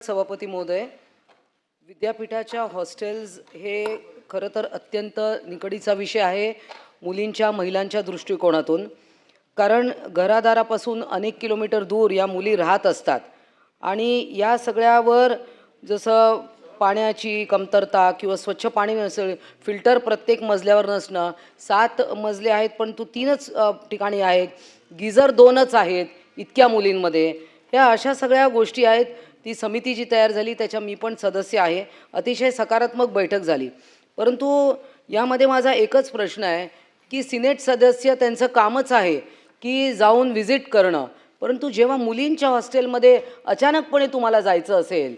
सभापती महोदय विद्यापीठाच्या हॉस्टेल्स हे खरं तर अत्यंत निकडीचा विषय आहे मुलींच्या महिलांच्या दृष्टिकोनातून. कारण घरादारापासून अनेक किलोमीटर दूर या मुली राहत असतात. आणि या सगळ्यावर जसं पाण्याची कमतरता किंवा स्वच्छ पाणी नसेल फिल्टर प्रत्येक मजल्यावर नसणं सात मजले आहेत पण तू तीनच ठिकाणी आहेत गिझर दोनच आहेत इतक्या मुलींमध्ये. ह्या अशा सगळ्या गोष्टी आहेत ती समिती जी तयार झाली त्याच्या मी पण सदस्य आहे. अतिशय सकारात्मक बैठक झाली. परंतु यामध्ये माझा एकच प्रश्न आहे की सिनेट सदस्य त्यांचं कामच आहे की जाऊन व्हिजिट करणं. परंतु जेव्हा मुलींच्या हॉस्टेलमध्ये अचानकपणे तुम्हाला जायचं असेल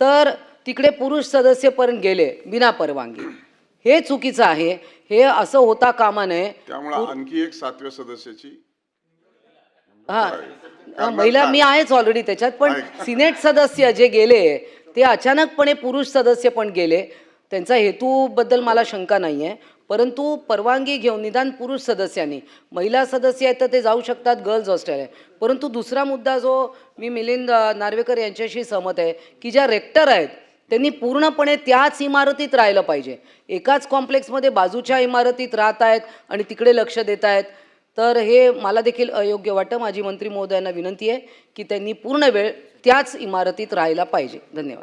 तर तिकडे पुरुष सदस्यपर्यंत गेले बिना परवानगी. हे चुकीचं आहे. हे असं होता कामा नये. त्यामुळे आणखी एक सातव्या सदस्याची हा. महिला मी आहेच ऑलरेडी त्याच्यात पण. सिनेट सदस्य जे गेले ते अचानकपणे पुरुष सदस्य पण गेले. त्यांचा हेतूबद्दल मला शंका नाही आहे परंतु परवानगी घेऊन निदान पुरुष सदस्यांनी महिला सदस्य आहेत तर ते जाऊ शकतात गर्ल्स हॉस्टेल आहे. परंतु दुसरा मुद्दा जो मी मिलिंद नार्वेकर यांच्याशी सहमत आहे की ज्या रेक्टर आहेत त्यांनी पूर्णपणे त्याच इमारतीत राहिलं पाहिजे. एकाच कॉम्प्लेक्समध्ये बाजूच्या इमारतीत राहत आहेत आणि तिकडे लक्ष देत आहेत. तर हे मला देखील अयोग्य वाटतं. माझी मंत्री महोदयांना विनंती आहे की त्यांनी पूर्ण वेळ त्याच इमारतीत राहायला पाहिजे. धन्यवाद.